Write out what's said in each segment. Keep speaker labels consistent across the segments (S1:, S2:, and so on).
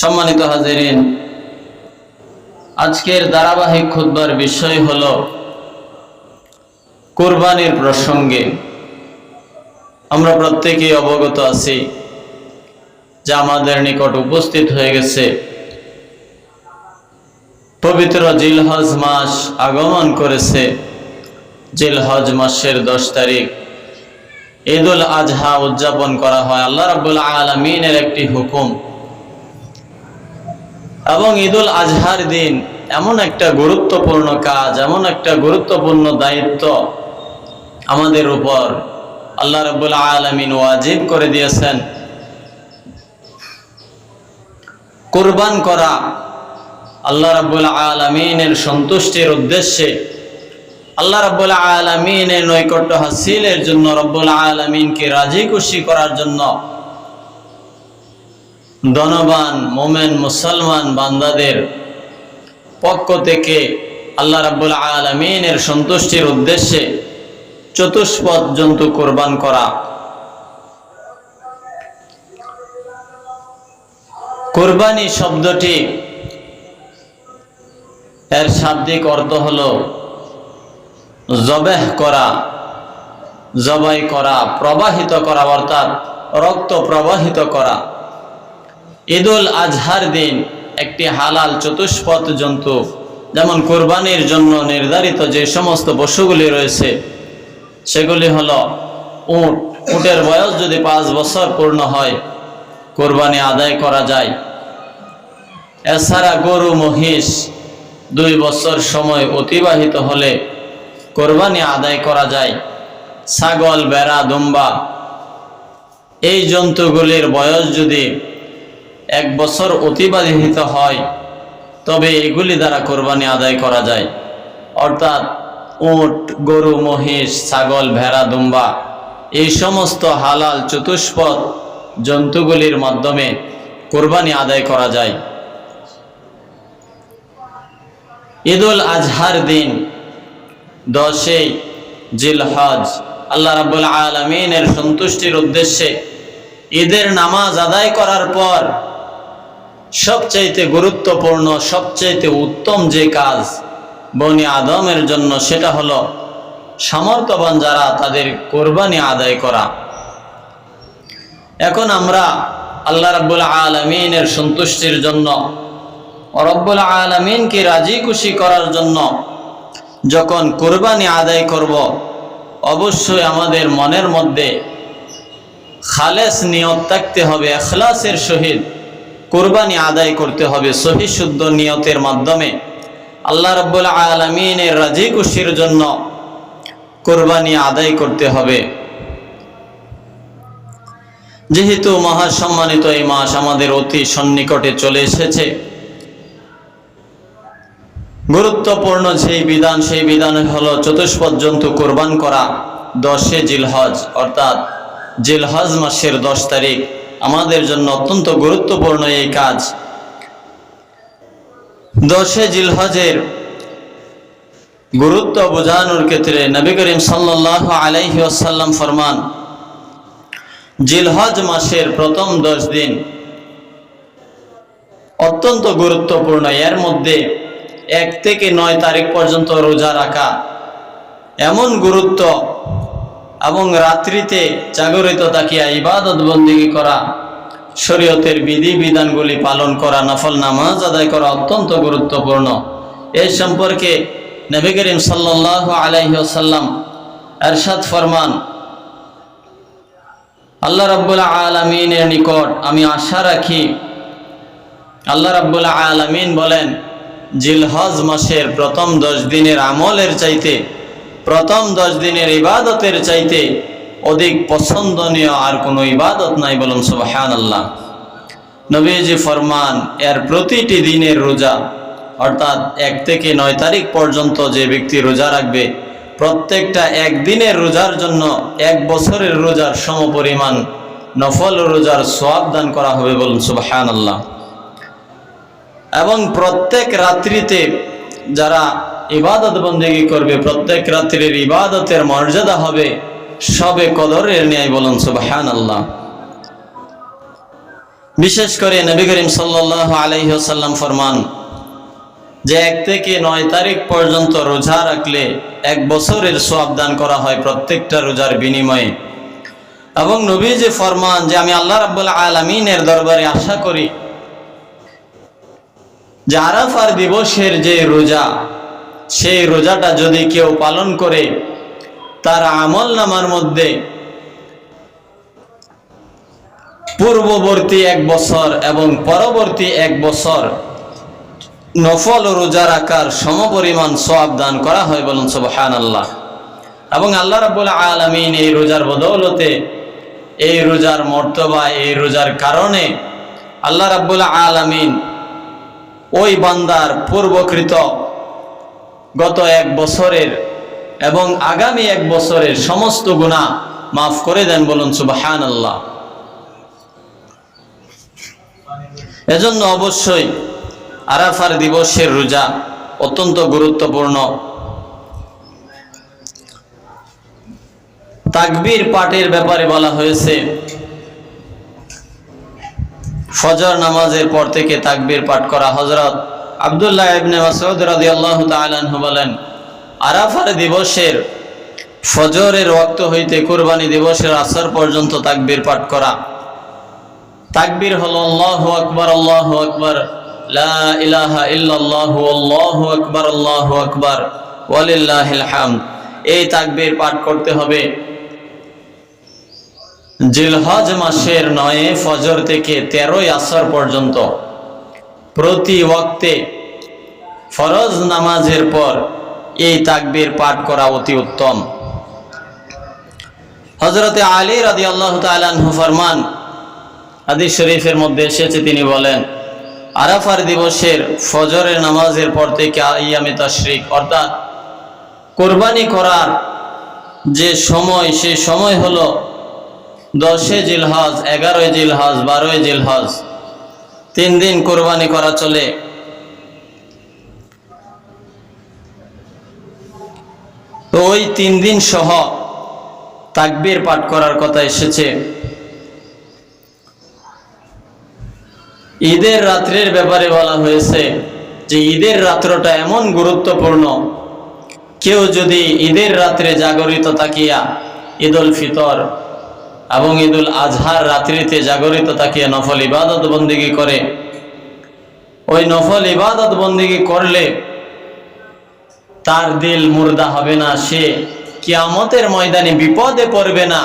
S1: সম্মানিত হাজিরিন, আজকের ধারাবাহিক খুদ্বার বিষয় হল কোরবানির প্রসঙ্গে। আমরা প্রত্যেকেই অবগত আছি যা আমাদের নিকট উপস্থিত হয়ে গেছে পবিত্র জিলহজ মাস আগমন করেছে। জিলহজ মাসের দশ তারিখ। ঈদুল আজহা উদযাপন করা হয়। আল্লাহ রাবুল আলমিনের একটি হুকুম। এবং ঈদুল আজহার দিন এমন একটা গুরুত্বপূর্ণ কাজ, এমন একটা গুরুত্বপূর্ণ দায়িত্ব আমাদের উপর আল্লাহ রব্বুল আলমিন ওয়াজিব করে দিয়েছেন। কোরবান করা আল্লাহ রাব্বুল আলমিনের সন্তুষ্টির উদ্দেশ্যে, আল্লাহ রাব্বুল আলমিনের নৈকট্য হাসিলের জন্য, রব্বুল আলমিনকে রাজি খুশি করার জন্য ধনবান, মোমেন, মুসলমান বান্দাদের পক্ষ থেকে আল্লাহ রাব্বুল আলমিনের সন্তুষ্টির উদ্দেশ্যে চতুষ্পদ জন্তু কোরবান করা। কোরবানি শব্দটি এর শাব্দিক অর্থ হল জবেহ করা, জবাই করা, প্রবাহিত করা, অর্থাৎ রক্ত প্রবাহিত করা। ঈদুল আজহার দিন একটি হালাল চতুষ্পথ জন্তু। যেমন কোরবানির জন্য নির্ধারিত যে সমস্ত পশুগুলি রয়েছে, সেগুলি হল উট। উটের বয়স যদি পাঁচ বছর পূর্ণ হয়, কোরবানি আদায় করা যায়। এছাড়া গরু, মহিষ দুই বছর সময় অতিবাহিত হলে কোরবানি আদায় করা যায়। ছাগল, বেড়া, দুম্বা। এই জন্তুগুলির বয়স যদি এক বছর অতিবাহিত হয়, তবে এগুলি দ্বারা কোরবানি আদায় করা যায়। অর্থাৎ উট, গরু, মহিষ, ছাগল, ভেড়া, দুম্বা, এই সমস্ত হালাল চতুষ্পদ জন্তুগুলির মাধ্যমে কোরবানি আদায় করা যায়। ঈদুল আজহার দিন, দশই জিলহজ, আল্লাহ রাবুল আলমিনের সন্তুষ্টির উদ্দেশ্যে ঈদের নামাজ আদায় করার পর সবচাইতে গুরুত্বপূর্ণ, সবচাইতে উত্তম যে কাজ বনি আদমের জন্য সেটা হলো সামর্থ্যবান যারা তাদের কোরবানি আদায় করা। এখন আমরা আল্লাহ রাব্বুল আলমিনের সন্তুষ্টির জন্য, রব্বুল আলমিনকে রাজি খুশি করার জন্য যখন কোরবানি আদায় করব, অবশ্যই আমাদের মনের মধ্যে খালেস নিয়ত থাকতে হবে, এখলাসের সহিত। কোরবানি আদায় করতে হবে সহি শুদ্ধ নিয়তের মাধ্যমে। আল্লাহ রব্বুল আলমিনের রাজি খুশির জন্য কোরবানি আদায় করতে হবে। যেহেতু মহাসম্মানিত এই মাস আমাদের অতি সন্নিকটে চলে এসেছে। গুরুত্বপূর্ণ সেই বিধান সেই বিধান হলো চতুষ্পদ জন্তু কোরবান করা দশে জিলহজ, অর্থাৎ জিলহজ মাসের দশ তারিখ। আমাদের জন্য অত্যন্ত গুরুত্বপূর্ণ এই কাজ। দশে জিলহজের গুরুত্ব বোঝানোর ক্ষেত্রে নবী করিম সাল্লাহ আলাইহি আসাল্লাম ফরমান, জিলহজ মাসের প্রথম দশ দিন অত্যন্ত গুরুত্বপূর্ণ। এর মধ্যে এক থেকে নয় তারিখ পর্যন্ত রোজা রাখা এমন গুরুত্ব এবং রাত্রিতে জাগরিত তাকিয়া ইবাদত বন্দিগি করা, শরীয়তের বিধি বিধানগুলি পালন করা, নফল নামাজ আদায় করা অত্যন্ত গুরুত্বপূর্ণ। এই সম্পর্কে নবী করিম সাল্লাহ আলাইসাল্লাম এরশাদ ফরমান, আল্লাহ রাব্বুল আলমিনের নিকট আমি আশা রাখি। আল্লাহ রাব্বুল আলমিন বলেন, জিলহজ মাসের প্রথম দশ দিনের আমলের চাইতে প্রথম দশ দিনের ইবাদতের চাইতে অধিক পছন্দনীয় আর কোনো ইবাদত নাই বলুন সুবাহান আল্লাহ নবীজি ফরমান, এর প্রতিটি দিনের রোজা, অর্থাৎ এক থেকে নয় তারিখ পর্যন্ত যে ব্যক্তি রোজা রাখবে, প্রত্যেকটা একদিনের রোজার জন্য এক বছরের রোজার সমপরিমাণ নফল রোজার সোয়াব দান করা হবে বলুন সুবাহান আল্লাহ এবং প্রত্যেক রাত্রিতে যারা ইবাদত বন্দেগী করবে, প্রত্যেক রাত্রির ইবাদতের মর্যাদা হবে, সবে কদরের ন্যায় বলুন সুবাহান আল্লাহ বিশেষ করে নবী করিম সাল্লাহ আলহিহাসাল্লাম ফরমান, যে এক থেকে নয় তারিখ পর্যন্ত রোজা রাখলে এক বছরের সোয়াব দান করা হয় প্রত্যেকটা রোজার বিনিময়ে। এবং নবী যে ফরমান যে আমি আল্লাহ রাব্বুল আলমিনের দরবারে আশা করি যে আরাফার দিবসের যে রোজা সেই রোজাটা যদি কেউ পালন করে, তার আমল নামার মধ্যে পূর্ববর্তী এক বছর এবং পরবর্তী এক বছর নফল ও রোজা রাখার সমপরিমাণ সব দান করা হয় বলুন সুবহান আল্লাহ এবং আল্লাহ রাবুল আলমিন এই রোজার বদৌলতে এই রোজার মর্তবা, এই রোজার কারণে আল্লাহ রাবুল আলমিন ওই বান্দার পূর্বকৃত গত এক বছরের এবং আগামী এক বছরের সমস্ত গুণা মাফ করে দেন বলুন সুবহান আল্লাহ এজন্য অবশ্যই আরাফার দিবসের রোজা অত্যন্ত গুরুত্বপূর্ণ। তাকবীর পাঠের ব্যাপারে বলা হয়েছে, ফজর নামাজের পর থেকে তাকবীর পাঠ করা হজরত আবদুল্লাহ ইবনে মাসউদ রাদিয়াল্লাহু তাআলা আনহু বলেন, আরাফার দিবসের ফজরের ওয়াক্ত হইতে কুরবানি দিবসের আসর পর্যন্ত তাকবীর পাঠ করা। তাকবীর হলো আল্লাহু আকবার আল্লাহু আকবার, লা আকবার এই তাকবীর পাঠ করতে হবে। জিলহজ মাসের নয়ে ফজর থেকে তেরোই আসর পর্যন্ত। প্রতি ওয়াক্তে ফরজ নামাজের পর এই তাকবীর পাঠ করা অতি উত্তম। হজরতে আলী রাদি আল্লাহ তালু ফরমান, হাদিস শরীফের মধ্যে এসেছে, তিনি বলেন, আরাফার দিবসের ফজরের নামাজের পর থেকে ইয়ামে তশরিক, অর্থাৎ কোরবানি করার যে সময়, সেই সময় হলো দশে জিলহজ, এগারোই জিলহজ, বারোই জিলহজ। তিন দিন কোরবানি করা চলে। ওই তিন দিন সহ তাকবীর পাঠ করার কথা এসেছে। ঈদের রাত্রের ব্যাপারে বলা হয়েছে যে ঈদের রাত্রটা এমন গুরুত্বপূর্ণ, কেউ যদি ঈদের রাত্রে জাগরিত তাকিয়া ঈদুল ফিতর এবং ঈদুল আজহার রাত্রিতে জাগরিত তাকিয়া নফল ইবাদত বন্দিগি করে। ওই নফল ইবাদত বন্দিগি করলে তার দিল মুর্দা হবে না, সে কিয়ামতের ময়দানে বিপদে পড়বে না।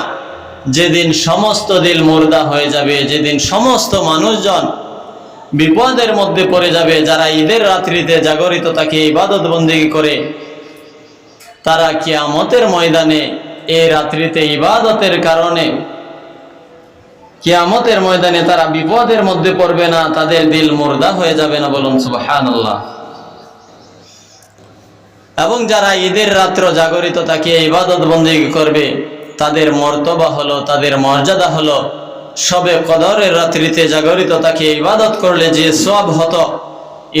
S1: যেদিন সমস্ত দিল মুর্দা হয়ে যাবে, যেদিন সমস্ত মানুষজন বিপদের মধ্যে পড়ে যাবে, যারা ঈদের রাত্রিতে জাগরিত তাকে ইবাদত বন্দিগি করে, তারা কিয়ামতের ময়দানে এই রাত্রিতে ইবাদতের কারণে কিয়ামতের ময়দানে তারা বিপদের মধ্যে পড়বে না, তাদের দিল মুর্দা হয়ে যাবে না বলুন সুবহানাল্লাহ। এবং যারা ঈদের রাত্র জাগরিত তাকে ইবাদত বন্দিগি করবে, তাদের মর্তবা হলো, তাদের মর্যাদা হলো, সবে কদরের রাত্রিতে জাগরিত তাকে ইবাদত করলে যে সব হতো,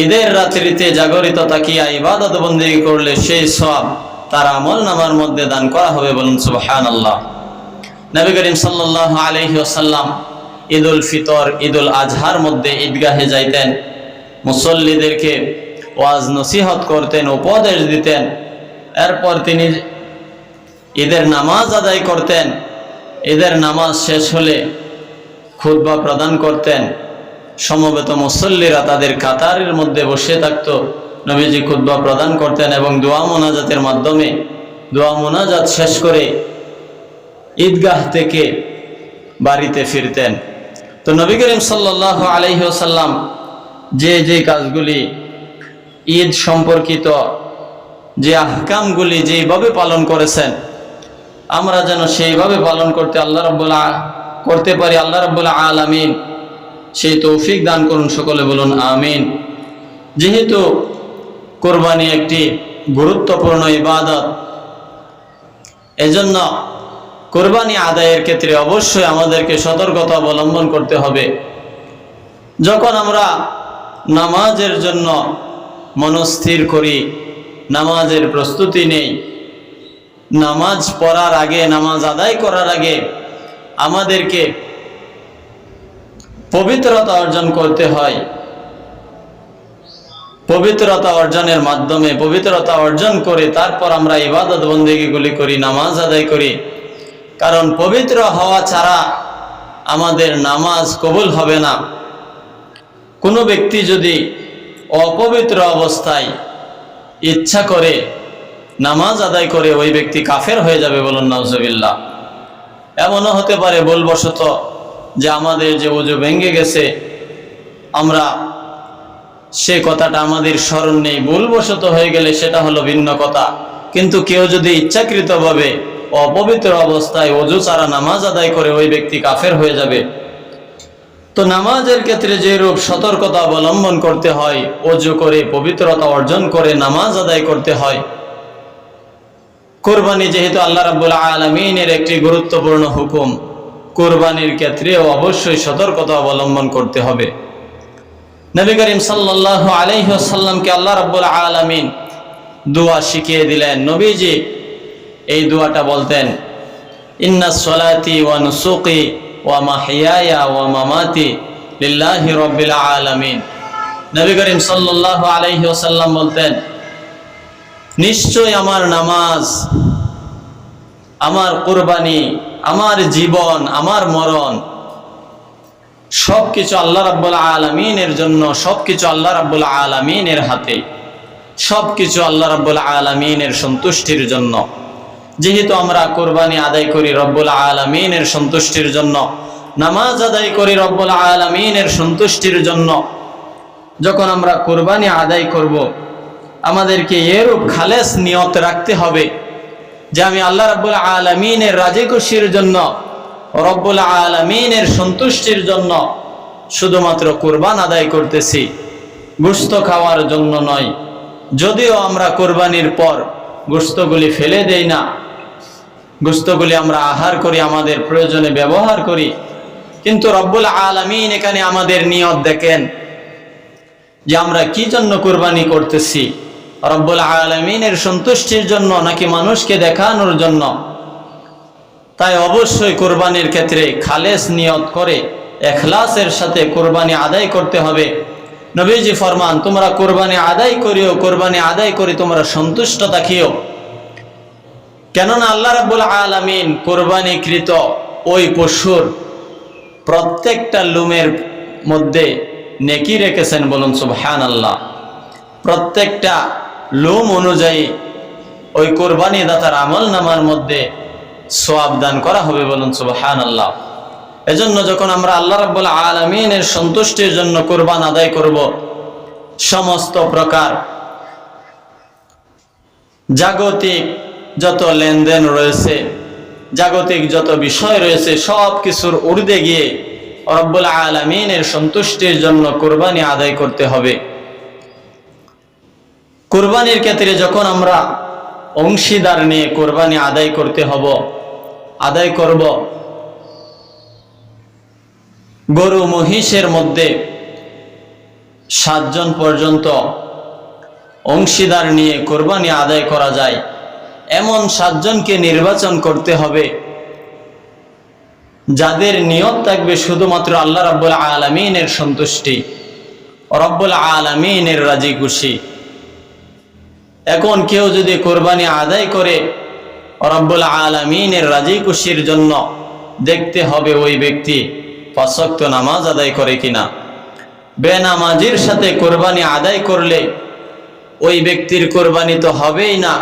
S1: ঈদের রাত্রিতে জাগরিত তাকিয়া ইবাদত বন্দিগি করলে সেই সব তার আমল নামার মধ্যে দান করা হবে বলুন সুবহান আল্লাহ নবী করিম সাল্লাহ আলহি আসাল্লাম উল ফিতর ঈদ উল আজহার মধ্যে ঈদগাহে যাইতেন, মুসল্লিদেরকে ওয়াজ নসিহত করতেন, উপদেশ দিতেন। এরপর তিনি ঈদের নামাজ আদায় করতেন। ঈদের নামাজ শেষ হলে খুদ্া প্রদান করতেন। সমবেত মুসল্লিরা তাদের কাতারের মধ্যে বসে থাকত। নবীজি খুদ্া প্রদান করতেন এবং দোয়া মোনাজাতের মাধ্যমে দোয়া মোনাজাত শেষ করে ঈদগাহ থেকে বাড়িতে ফিরতেন। তো নবী করিম সাল্লাহ আলহিহসাল্লাম যে যে কাজগুলি ঈদ সম্পর্কিত যে আহকামগুলি যেইভাবে পালন করেছেন, আমরা যেন সেইভাবে পালন করতে আল্লাহ রব্বুল্লাহ করতে পারি, আল্লাহ রব্বুল্লাহ আলামিন সেই তৌফিক দান করুন সকলে বলুন, আমিন। যেহেতু কোরবানি একটি গুরুত্বপূর্ণ ইবাদত, এজন্য কোরবানি আদায়ের ক্ষেত্রে অবশ্যই আমাদেরকে সতর্কতা অবলম্বন করতে হবে। যখন আমরা নামাজের জন্য মনস্থির করি, নামাজের প্রস্তুতি নেই, নামাজ পড়ার আগে, নামাজ আদায় করার আগে আমাদেরকে পবিত্রতা অর্জন করতে হয়। পবিত্রতা অর্জনের মাধ্যমে পবিত্রতা অর্জন করে তারপর আমরা ইবাদত বন্দেগীগুলি করি, নামাজ আদায় করি। কারণ পবিত্র হওয়া ছাড়া আমাদের নামাজ কবুল হবে না। কোনো ব্যক্তি যদি অপবিত্র অবস্থায় ইচ্ছা করে নামাজ আদায় করে ওই ব্যক্তি কাফের হয়ে যাবে বলুন নজবিল্লা এমনও হতে পারে বলবশত যে আমাদের যে উজু ভেঙে গেছে, আমরা সে কথাটা আমাদের স্মরণ নেই। ভুলবশত হয়ে গেলে সেটা হলো ভিন্ন কথা। কিন্তু কেউ যদি ইচ্ছাকৃতভাবে অপবিত্র অবস্থায় অজু ছাড়া নামাজ আদায় করে ওই ব্যক্তি কাফের হয়ে যাবে। তো নামাজের ক্ষেত্রে যে রূপ সতর্কতা অবলম্বন করতে হয় অজু করে পবিত্রতা অর্জন করে নামাজ আদায় করতে হয়। কোরবানি যেহেতু আল্লাহ রাবুল আলমিনের একটি গুরুত্বপূর্ণ হুকুম, কোরবানির ক্ষেত্রেও অবশ্যই সতর্কতা অবলম্বন করতে হবে। নবী করিম সাল্লাহ আলহ্লামকে আল্লাহ রাবুল আলমিন দোয়া শিখিয়ে দিলেন, নবীজি এই দোয়াটা বলতেন, ইন্না সলাতি ওয়া নুসুকি ওয়া মাহিয়ায়া ওয়া মামাতি লিল্লাহি আলাইহি বলতেন নিশ্চয় আমার নামাজ, আমার কুরবানি, আমার জীবন, আমার মরণ সব কিছু আল্লাহ রাব্বুল আলামিনের জন্য সব কিছু আল্লাহ রাব্বুল আলামিনের হাতে সব কিছু আল্লাহ রাব্বুল আলামিনের সন্তুষ্টির জন্য। যেহেতু আমরা কোরবানি আদায় করি রব্বুল আলমিনের সন্তুষ্টির জন্য, নামাজ আদায় করি রব্বুল আলমিনের সন্তুষ্টির জন্য, যখন আমরা কোরবানি আদায় করব। আমাদেরকে এরূপ খালেস নিয়ত রাখতে হবে যে আমি আল্লাহ রব্বুল আলমিনের রাজি খুশির জন্য, রব্বুল আলমিনের সন্তুষ্টির জন্য শুধুমাত্র কোরবান আদায় করতেছি গুস্ত খাওয়ার জন্য নয় যদিও আমরা কোরবানির পর গোস্তগুলি ফেলে দেই না গোস্তগুলি আমরা আহার করি, আমাদের প্রয়োজনে ব্যবহার করি। কিন্তু রব্বুল আলমিন এখানে আমাদের নিয়ত দেখেন যে আমরা কি জন্য কোরবানি করতেছি? রব্বুল আলমিনের সন্তুষ্টির জন্য নাকি মানুষকে দেখানোর জন্য? তাই অবশ্যই কোরবানির ক্ষেত্রে খালেস নিয়ত করে, এখলাসের সাথে কোরবানি আদায় করতে হবে। নবীজি ফরমান, তোমরা কোরবানি আদায় করিও, কোরবানি আদায় করে তোমরা সন্তুষ্ট থাকিও কেননা আল্লাহ রাবুল আলমিন কোরবানিকৃত ওই পশুর প্রত্যেকটা লুমের মধ্যে নেকি রেখেছেন বলুন সুবহান আল্লাহ প্রত্যেকটা লুম অনুযায়ী ওই কোরবানি দাতার আমল নামার মধ্যে সোয়াব দান করা হবে বলুন সুবহান আল্লাহ এজন্য যখন আমরা আল্লাহ রাব্বুল আলমিনের সন্তুষ্টির জন্য কোরবান আদায় করব, সমস্ত প্রকার জাগতিক যত লেনদেন রয়েছে, জাগতিক যত বিষয় রয়েছে, সব কিছুর ঊর্ধ্বে গিয়ে রব্বুল আলমিনের সন্তুষ্টির জন্য কোরবানি আদায় করতে হবে। কোরবানির ক্ষেত্রে যখন আমরা অংশীদার নিয়ে কোরবানি আদায় করতে হব, আদায় করব, গরু মহিষের মধ্যে সাতজন পর্যন্ত অংশীদার নিয়ে কোরবানি আদায় করা যায়। এমন সাতজনকে নির্বাচন করতে হবে যাদের নিয়ত থাকবে শুধুমাত্র আল্লাহ রব্বুল আলমিনের সন্তুষ্টি, রব্বুল আলমিনের রাজি খুশি। এখন কেউ যদি কোরবানি আদায় করে, রব্বুল আলমিনের রাজি খুশির জন্য দেখতে হবে ওই ব্যক্তি পাশক্ত নামাজ আদায় করে কিনা। বেনামাজির সাথে কোরবানি আদায় করলে ওই ব্যক্তির কোরবানি তো হবেই না।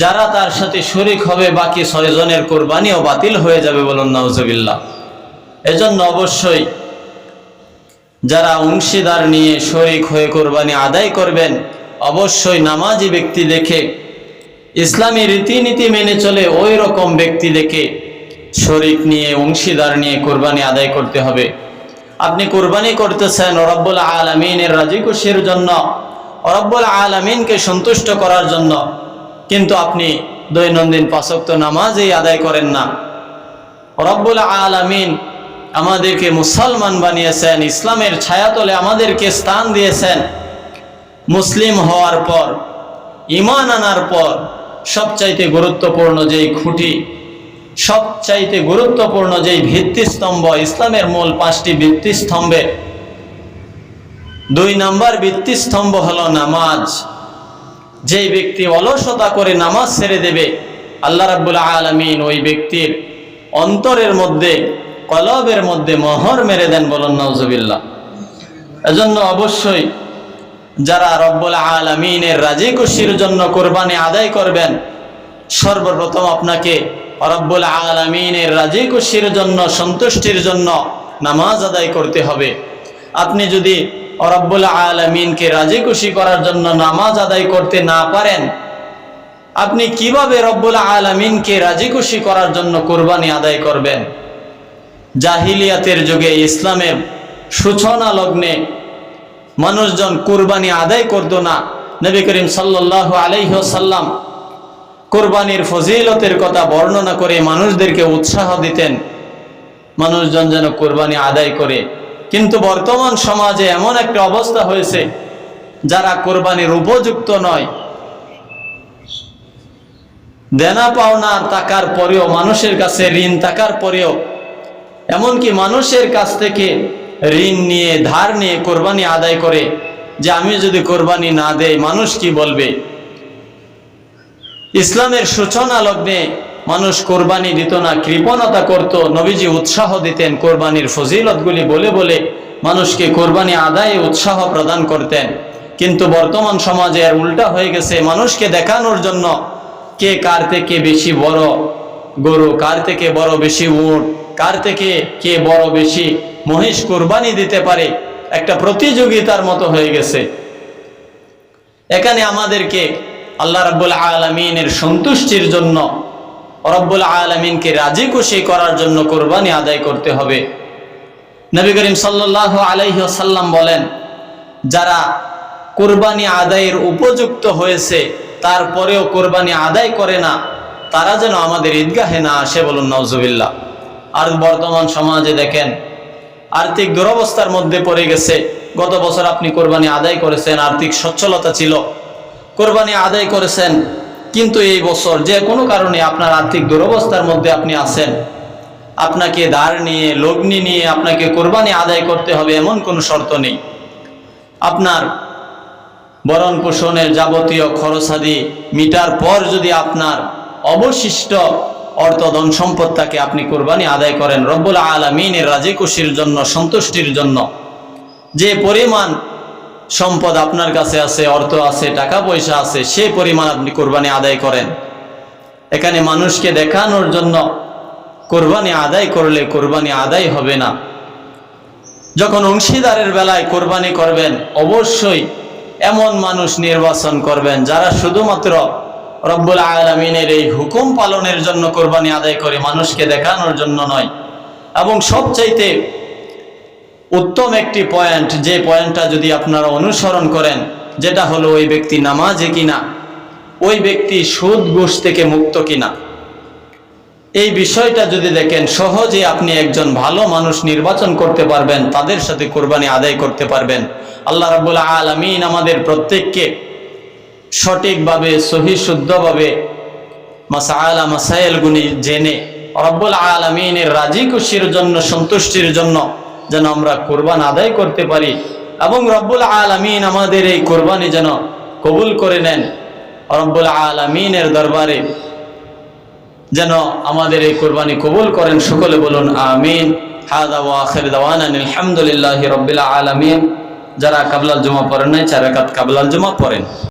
S1: যারা তার সাথে শরিক হবে, বাকি ছয়জনের কোরবানিও বাতিল হয়ে যাবে বলুন নওজবিল্লা এজন্য অবশ্যই যারা অংশীদার নিয়ে শরিক হয়ে কোরবানি আদায় করবেন, অবশ্যই নামাজি ব্যক্তি দেখে, ইসলামী রীতিনীতি মেনে চলে ওই রকম ব্যক্তি দেখে শরিক নিয়ে, অংশীদার নিয়ে কোরবানি আদায় করতে হবে। আপনি কোরবানি করতেছেন রব্বুল আলমিনের রাজি খুশির জন্য, রব্বুল আলমিনকে সন্তুষ্ট করার জন্য কিন্তু আপনি দৈনন্দিন পাশক্ত নামাজই আদায় করেন না। রব্বুল আলমিন আমাদেরকে মুসলমান বানিয়েছেন, ইসলামের ছায়াতলে আমাদেরকে স্থান দিয়েছেন। মুসলিম হওয়ার পর ইমান আনার পর সবচাইতে গুরুত্বপূর্ণ যেই খুঁটি, সবচাইতে গুরুত্বপূর্ণ যেই ভিত্তিস্তম্ভ, ইসলামের মূল পাঁচটি ভিত্তিস্তম্ভের দুই নাম্বার ভিত্তিস্তম্ভ হলো নামাজ। যেই ব্যক্তি অলসতা করে নামাজ ছেড়ে দেবে, আল্লাহ রাব্বুল আলমিন ওই ব্যক্তির অন্তরের মধ্যে, কলবের মধ্যে মোহর মেরে দেন বলুন নজবিল্লা এজন্য অবশ্যই যারা রব্বুল আলমিনের রাজি খুশির জন্য কোরবানি আদায় করবেন, সর্বপ্রথম আপনাকে রব্বুল আলমিনের রাজি খুশির জন্য, সন্তুষ্টির জন্য নামাজ আদায় করতে হবে। আপনি যদি রব্বুল আলমিনকে রাজি খুশি করার জন্য নামাজ আদায় করতে না পারেন, আপনি কীভাবে রব্বুল আলমিনকে রাজি খুশি করার জন্য কোরবানি আদায় করবেন? জাহিলিয়াতের যুগে ইসলামের সূচনা লগ্নে মানুষজন কোরবানি আদায় করতো না। নবী করিম সাল্লাহ আলাইসাল্লাম কোরবানির ফজিলতের কথা বর্ণনা করে মানুষদেরকে উৎসাহ দিতেন। মানুষজন যেন কোরবানি আদায় করে। কিন্তু বর্তমান সমাজে এমন একটা অবস্থা হয়েছে, যারা কোরবানির উপযুক্ত নয়। দেনা পাওনা টাকার পরেও, মানুষের কাছে ঋণ টাকার পরেও, এমনকি মানুষের কাছ থেকে ঋণ নিয়ে, ধার নিয়ে কোরবানি আদায় করে যে আমি যদি কোরবানি না দেই, মানুষ কি বলবে? ইসলামের সূচনা লগ্নে মানুষ কোরবানি দিত না, কৃপণতা করত, নবীজি উৎসাহ দিতেন কোরবানির ফজিলতগুলি বলে বলে মানুষকে কোরবানি আদায়ে উৎসাহ প্রদান করতেন। কিন্তু বর্তমান সমাজে উল্টা হয়ে গেছে, মানুষকে দেখানোর জন্য কে কার থেকে বেশি বড় গরু, কার থেকে বড় বেশি উট, কার থেকে কে বড় বেশি মহিষ কোরবানি দিতে পারে, একটা প্রতিযোগিতার মতো হয়ে গেছে। এখানে আমাদেরকে আল্লাহ রাব্বুল আলমিনের সন্তুষ্টির জন্য রব্বুল আলমিনকে রাজি খুশি করার জন্য কোরবানি আদায় করতে হবে। নবী করিম সাল্লাহ আলাইসাল্লাম বলেন, যারা কোরবানি আদায়ের উপযুক্ত হয়েছে, তারপরেও কোরবানি আদায় করে না, তারা যেন আমাদের ঈদগাহে না আসে বলুন নজবিল্লা আর বর্তমান সমাজে দেখেন, আর্থিক দুরবস্থার মধ্যে পড়ে গেছে। গত বছর আপনি কোরবানি আদায় করেছেন, আর্থিক সচ্ছলতা ছিল। কোরবানি আদায় করেছেন কিন্তু এই বছর যে কোনো কারণে আপনার আর্থিক দুরবস্থার মধ্যে আপনি আছেন, আপনাকে ধার নিয়ে, লগ্নি নিয়ে আপনাকে কোরবানি আদায় করতে হবে এমন কোনো শর্ত নেই। আপনার বরণ পোষণের যাবতীয় খরচাদি মিটার পর যদি আপনার অবশিষ্ট অর্থ ধন সম্পদ আপনি কোরবানি আদায় করেন, রব্বুল আলমিনের রাজি খুশির জন্য, সন্তুষ্টির জন্য, যে পরিমাণ সম্পদ আপনার কাছে আছে, অর্থ আছে, টাকা পয়সা আছে, সে পরিমাণ আপনি কোরবানি আদায় করেন। এখানে মানুষকে দেখানোর জন্য কোরবানি আদায় করলে কোরবানি আদায় হবে না। যখন অংশীদারের বেলায় কোরবানি করবেন, অবশ্যই এমন মানুষ নির্বাচন করবেন যারা শুধুমাত্র রব্বুল আলমিনের এই হুকুম পালনের জন্য কোরবানি আদায় করে, মানুষকে দেখানোর জন্য নয়। এবং সবচাইতে উত্তম একটি পয়েন্ট, যে পয়েন্টটা যদি আপনারা অনুসরণ করেন, যেটা হলো ওই ব্যক্তি নামাজে কিনা, ওই ব্যক্তি সুদ ঘুষ থেকে মুক্ত কিনা। এই বিষয়টা যদি দেখেন, সহজে আপনি একজন ভালো মানুষ নির্বাচন করতে পারবেন, তাদের সাথে কোরবানি আদায় করতে পারবেন। আল্লাহ রাবুল আলমিন আমাদের প্রত্যেককে সঠিকভাবে, সহি শুদ্ধভাবে মাসায়লা মাসাইলগুনি জেনে, রব্বুল আলমিনের রাজি খুশির জন্য, সন্তুষ্টির জন্য যেন আমরা কোরবান আদায় করতে পারি। এবং রব্বুল আলমিন আমাদের এই কোরবানি যেন কবুল করে নেন। রব্বুল আলমিনের দরবারে যেন আমাদের এই কোরবানি কবুল করেন। সকলে বলুন, আমিন। আলহামদুলিল্লাহি রাব্বিল আলামিন। যারা কাবলাল জমা পড়েন নাই, চার রাকাত কাবলাল জমা পড়েন।